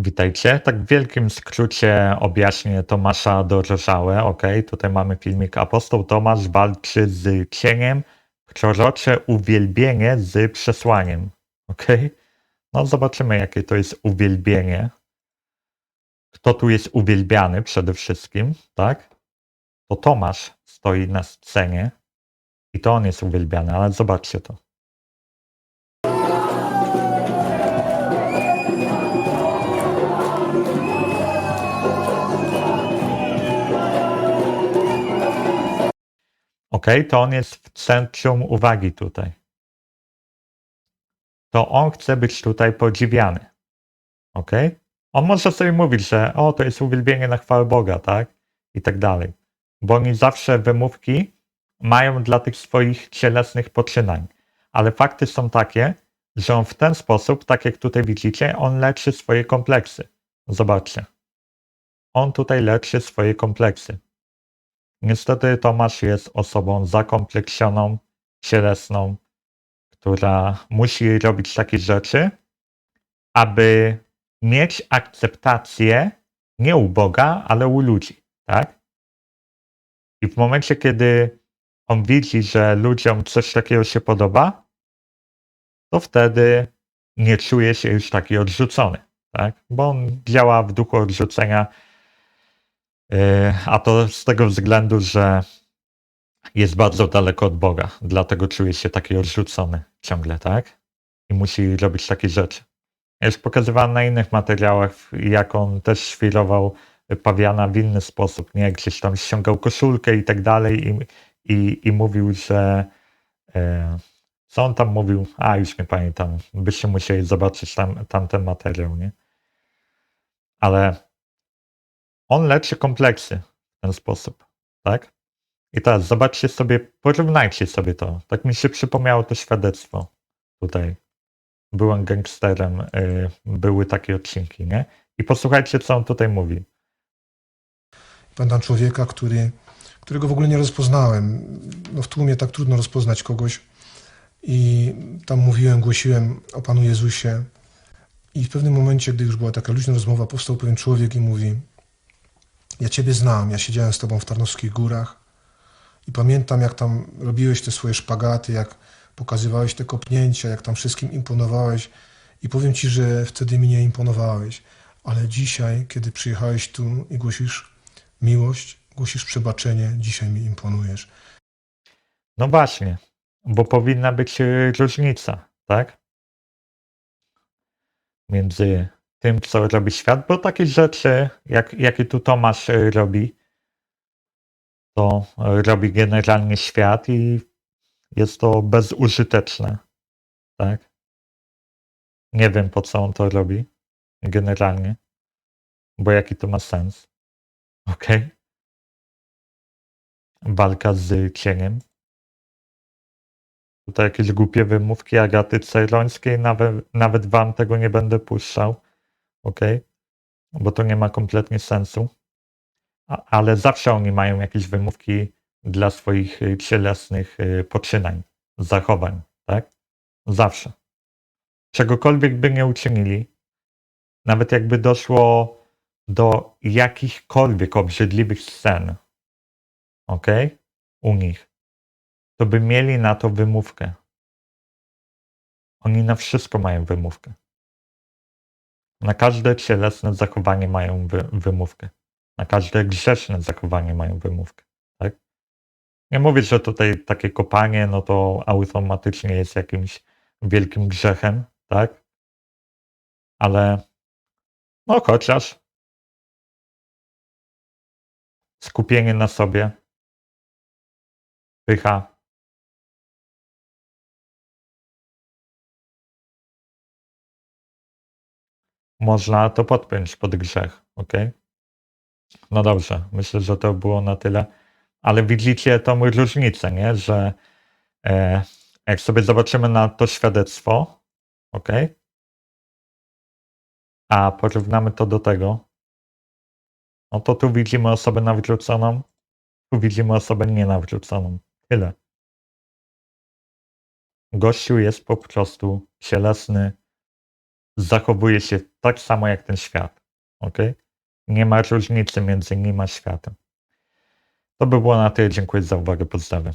Witajcie. Tak w wielkim skrócie objaśnię Tomasza Dorożałę. Ok, tutaj mamy filmik. Apostoł Tomasz walczy z cieniem, prorocze uwielbienie z przesłaniem. Ok, no zobaczymy jakie to jest uwielbienie. Kto tu jest uwielbiany przede wszystkim, tak? To Tomasz stoi na scenie i to on jest uwielbiany, ale zobaczcie to. To on jest w centrum uwagi tutaj. To on chce być tutaj podziwiany. Ok? On może sobie mówić, że o, to jest uwielbienie na chwałę Boga, tak? I tak dalej. Bo oni zawsze wymówki mają dla tych swoich cielesnych poczynań. Ale fakty są takie, że on w ten sposób, tak jak tutaj widzicie, on leczy swoje kompleksy. Zobaczcie. On tutaj leczy swoje kompleksy. Niestety Tomasz jest osobą zakompleksioną, cielesną, która musi robić takie rzeczy, aby mieć akceptację nie u Boga, ale u ludzi, tak? I w momencie, kiedy on widzi, że ludziom coś takiego się podoba, to wtedy nie czuje się już taki odrzucony, tak? Bo on działa w duchu odrzucenia, A to z tego względu, że jest bardzo daleko od Boga, dlatego czuje się taki odrzucony ciągle, tak? I musi robić takie rzeczy. Jest pokazywany na innych materiałach, jak on też świrował pawiana w inny sposób, nie? Gdzieś tam ściągał koszulkę i tak dalej i, i, i mówił, że e, co on tam mówił? A, już nie pamiętam. Byście musieli zobaczyć tam, tamten materiał, nie? Ale on leczy kompleksy w ten sposób, tak? I teraz zobaczcie sobie, porównajcie sobie to. Tak mi się przypomniało to świadectwo tutaj. Byłem gangsterem, yy, były takie odcinki, nie? I posłuchajcie, co on tutaj mówi. Pamiętam człowieka, który, którego w ogóle nie rozpoznałem. No w tłumie tak trudno rozpoznać kogoś. I tam mówiłem, głosiłem o Panu Jezusie. I w pewnym momencie, gdy już była taka luźna rozmowa, powstał pewien człowiek i mówi: Ja Ciebie znam, ja siedziałem z Tobą w Tarnowskich Górach i pamiętam, jak tam robiłeś te swoje szpagaty, jak pokazywałeś te kopnięcia, jak tam wszystkim imponowałeś. I powiem Ci, że wtedy mi nie imponowałeś. Ale dzisiaj, kiedy przyjechałeś tu i głosisz miłość, głosisz przebaczenie, dzisiaj mi imponujesz. No właśnie, bo powinna być y, różnica, tak? Między tym, co robi świat, bo takie rzeczy, jak, jakie tu Tomasz y, robi, to y, robi generalnie świat i jest to bezużyteczne, tak? Nie wiem, po co on to robi generalnie, bo jaki to ma sens, ok? Walka z cieniem. Tutaj jakieś głupie wymówki Agaty Cerońskiej, nawet, nawet wam tego nie będę puszczał, ok? Bo to nie ma kompletnie sensu. A, ale zawsze oni mają jakieś wymówki dla swoich y, cielesnych y, poczynań, zachowań, tak? Zawsze. Czegokolwiek by nie uczynili, nawet jakby doszło do jakichkolwiek obrzydliwych scen, ok? U nich, to by mieli na to wymówkę. Oni na wszystko mają wymówkę. Na każde cielesne zachowanie mają wy, wymówkę. Na każde grzeszne zachowanie mają wymówkę. Tak? Nie mówię, że tutaj takie kopanie, no to automatycznie jest jakimś wielkim grzechem, tak? Ale no chociaż skupienie na sobie, pycha, można to podpiąć pod grzech, ok? No dobrze, myślę, że to było na tyle. Ale widzicie tą różnicę, nie? Że e, jak sobie zobaczymy na to świadectwo, ok? A porównamy to do tego, no to tu widzimy osobę nawróconą, tu widzimy osobę nienawróconą. Tyle. Gościu jest po prostu cielesny, zachowuje się tak samo jak ten świat. Ok? Nie ma różnicy między nim a światem. To by było na tyle. Dziękuję za uwagę. Pozdrawiam.